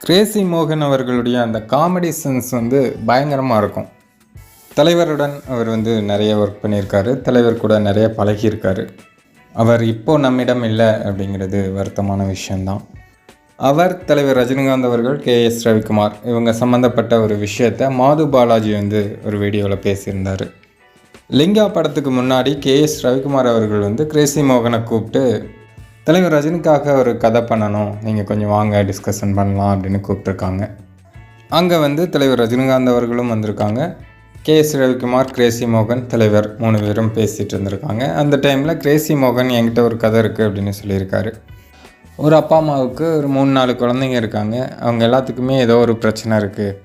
Crazy மோகன் அவர்களுடைய அந்த காமெடி சென்ஸ் வந்து பயங்கரமாக இருக்கும். தலைவருடன் அவர் வந்து நிறைய ஒர்க் பண்ணியிருக்காரு. தலைவர் கூட நிறைய பழகியிருக்காரு. அவர் இப்போது நம்மிடம் இல்லை அப்படிங்கிறது வருத்தமான விஷயந்தான் அவர் தலைவர் ரஜினிகாந்த் அவர்கள் கே எஸ் ரவிக்குமார் இவங்க சம்மந்தப்பட்ட ஒரு விஷயத்தை மாது பாலாஜி வந்து ஒரு வீடியோவில் பேசியிருந்தார். லிங்கா படத்துக்கு முன்னாடி கே எஸ் ரவிக்குமார் அவர்கள் வந்து கிரேசி மோகனை கூப்பிட்டு தலைவர் ரஜினிக்காக ஒரு கதை பண்ணணும். நீங்கள் கொஞ்சம் வாங்க டிஸ்கஷன் பண்ணலாம் அப்படின்னு கூப்பிட்ருக்காங்க அங்கே வந்து தலைவர் ரஜினிகாந்த் அவர்களும் வந்திருக்காங்க. கே எஸ் ரவிக்குமார் கிரேசி மோகன் தலைவர் மூணு பேரும் பேசிகிட்டு இருந்திருக்காங்க. அந்த டைமில் கிரேசி மோகன் என்கிட்ட ஒரு கதை இருக்குது அப்படின்னு சொல்லியிருக்காரு. ஒரு அப்பா அம்மாவுக்கு ஒரு மூணு நாலு குழந்தைங்க இருக்காங்க. அவங்க எல்லாத்துக்குமே ஏதோ ஒரு பிரச்சனை இருக்குது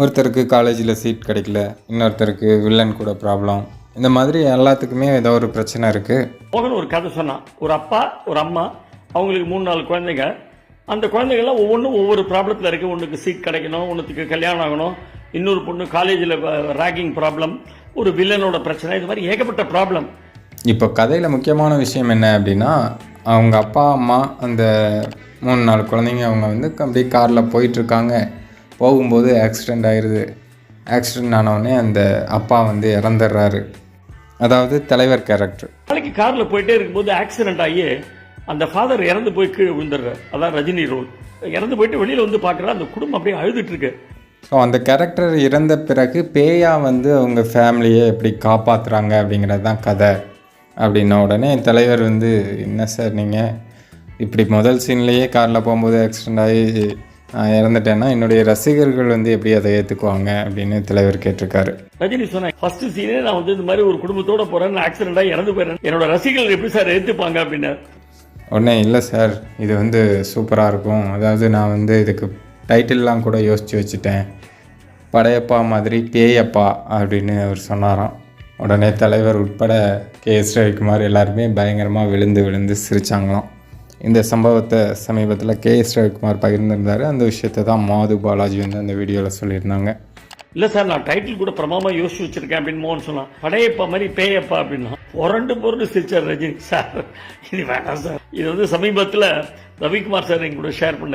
ஒருத்தருக்கு காலேஜில் சீட் கிடைக்கல. இன்னொருத்தருக்கு வில்லன் கூட ப்ராப்ளம் இந்த மாதிரி எல்லாத்துக்குமே ஏதோ ஒரு பிரச்சனை இருக்குது மோகன் ஒரு கதை சொன்னான் ஒரு அப்பா ஒரு அம்மா அவங்களுக்கு மூணு நாலு குழந்தைங்க. அந்த குழந்தைகள்லாம் ஒவ்வொன்றும் ஒவ்வொரு ப்ராப்ளத்தில் இருக்கு. ஒன்றுக்கு சீட் கிடைக்கணும் ஒன்றுத்துக்கு கல்யாணம் ஆகணும் இன்னொரு பொண்ணு காலேஜில் ரேகிங் ப்ராப்ளம் ஒரு வில்லனோட பிரச்சனை இது மாதிரி ஏகப்பட்ட ப்ராப்ளம் இப்போ கதையில் முக்கியமான விஷயம் என்ன அப்படின்னா அவங்க அப்பா அம்மா அந்த மூணு நாலு குழந்தைங்க அவங்க வந்து அப்படியே காரில் போயிட்டுருக்காங்க. போகும்போது ஆக்சிடெண்ட் ஆயிடுது ஆக்சிடெண்ட் ஆனவுடனே அந்த அப்பா வந்து இறந்துடுறாரு. அதாவது தலைவர் கேரக்டர் நாளைக்கு காரில் போயிட்டே இருக்கும்போது ஆக்சிடென்ட் ஆகி அந்த ஃபாதர் இறந்து போய் கீழே விழுந்துடுறார். அதான் ரஜினி ரோல் இறந்து போயிட்டு வெளியில் வந்து பார்க்குறா அந்த குடும்பம் அப்படியே அழுதுட்டு இருக்கு. ஸோ அந்த கேரக்டர் இறந்த பிறகு பேயா வந்து அவங்க ஃபேமிலியை எப்படி காப்பாற்றுறாங்க அப்படிங்கிறது தான் கதை. அப்படின்ன உடனே தலைவர் வந்து என்ன சார் நீங்கள் இப்படி முதல் சீன்லேயே காரில் போகும்போது ஆக்சிடெண்ட் ஆகி இறந்துட்டேன்னா என்னுடைய ரசிகர்கள் வந்து எப்படி அதை ஏற்றுக்குவாங்க அப்படின்னு தலைவர் கேட்டிருக்காரு. ரஜினி சொன்னேன் ஃபர்ஸ்ட் சீனே நான் வந்து இந்த மாதிரி ஒரு குடும்பத்தோட போறேன் ஆக்சிடென்ட் ஆகி இறந்து போயிடுறேன். என்னோட ரசிகர்கள் எப்படி சார் ஏற்றுப்பாங்க அப்படின்னு உடனே இல்லை சார் இது வந்து சூப்பராக இருக்கும். அதாவது நான் வந்து இதுக்கு டைட்டில்லாம் கூட யோசித்து வச்சுட்டேன். படையப்பா மாதிரி பேயப்பா அப்படின்னு அவர் சொன்னாராம். உடனே தலைவர் உட்பட கே. எஸ். ரவிக்குமார் எல்லாருமே பயங்கரமாக விழுந்து விழுந்து சிரிச்சாங்களாம். இந்த சம்பவத்தை சமீபத்தில் கே. எஸ். ரவிக்குமார் பகிர்ந்திருந்தார். அந்த விஷயத்தை தான் மாது பாலாஜி வந்து அந்த வீடியோவில் சொல்லியிருந்தாங்க. இல்லை சார் நான் டைட்டில் கூட பிரமாமா யோசிச்சு வச்சிருக்கேன் அப்படின்னு மோகன் சொன்னான். படையப்பா மாதிரி பேயப்பா அப்படின்னா புரண்டு புரண்டு சிரிச்சார் ரஜினி சார். இது வேணாம் சார். இது வந்து சமீபத்தில் ரவிக்குமார் சார் எங்க கூட ஷேர் பண்ண